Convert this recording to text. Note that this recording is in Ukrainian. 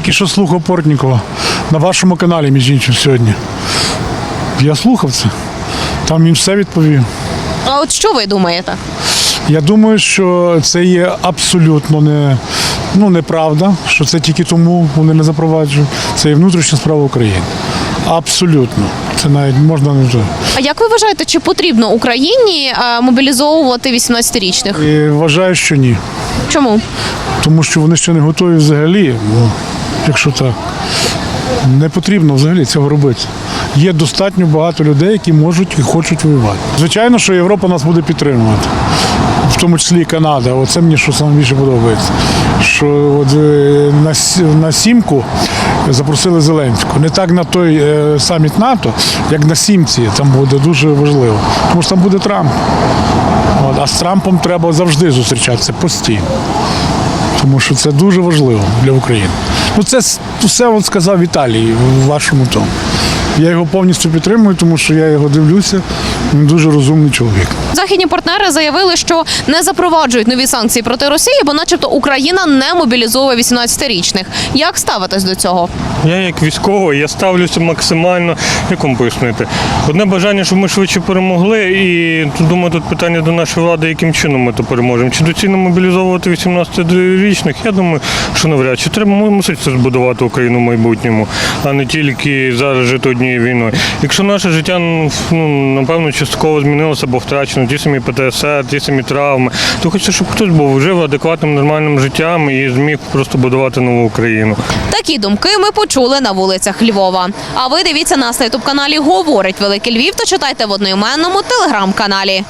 Тільки що слухав Портнікова на вашому каналі, між іншим, сьогодні. Я слухав це. Там він все відповів. А от що ви думаєте? Я думаю, що це є абсолютно не, ну, неправда, що це тільки тому вони не запроваджують. Це є внутрішня справа України. Абсолютно. Це навіть можна не вже. А як ви вважаєте, чи потрібно Україні е, мобілізовувати 18-річних? І вважаю, що ні. Чому? Тому що вони ще не готові взагалі. Ну, якщо так. Не потрібно взагалі цього робити. Є достатньо багато людей, які можуть і хочуть воювати. Звичайно, що Європа нас буде підтримувати, в тому числі і Канада. Оце мені що найбільше подобається. Що от е, на, на сімку запросили Зеленського. Не так на той е, саміт НАТО, як на сімці. Там буде дуже важливо. Тому що там буде Трамп. От, а з Трампом треба завжди зустрічатися постійно тому що це дуже важливо для України. Ну це все він сказав Італії в вашому тому. Я його повністю підтримую, тому що я його дивлюся. Він дуже розумний чоловік. Західні партнери заявили, що не запроваджують нові санкції проти Росії, бо, начебто, Україна не мобілізовує 18-річних. Як ставитесь до цього? Я як військовий, я ставлюся максимально, як вам пояснити. Одне бажання, щоб ми швидше перемогли, і думаю, тут питання до нашої влади, яким чином ми то переможемо. Чи доцільно мобілізовувати 18-річних? Я думаю, що навряд чи треба ми мусить це збудувати Україну в майбутньому, а не тільки зараз жити однією війною. Якщо наше життя ну, напевно частково змінилося або втрачено, ті самі ПТСР, ті самі травми, то хочеться, щоб хтось був жив адекватним нормальним життям і зміг просто будувати нову Україну. Такі думки ми почули на вулицях Львова. А ви дивіться нас на ютуб каналі Говорить Великий Львів та читайте в одноіменному телеграм-каналі.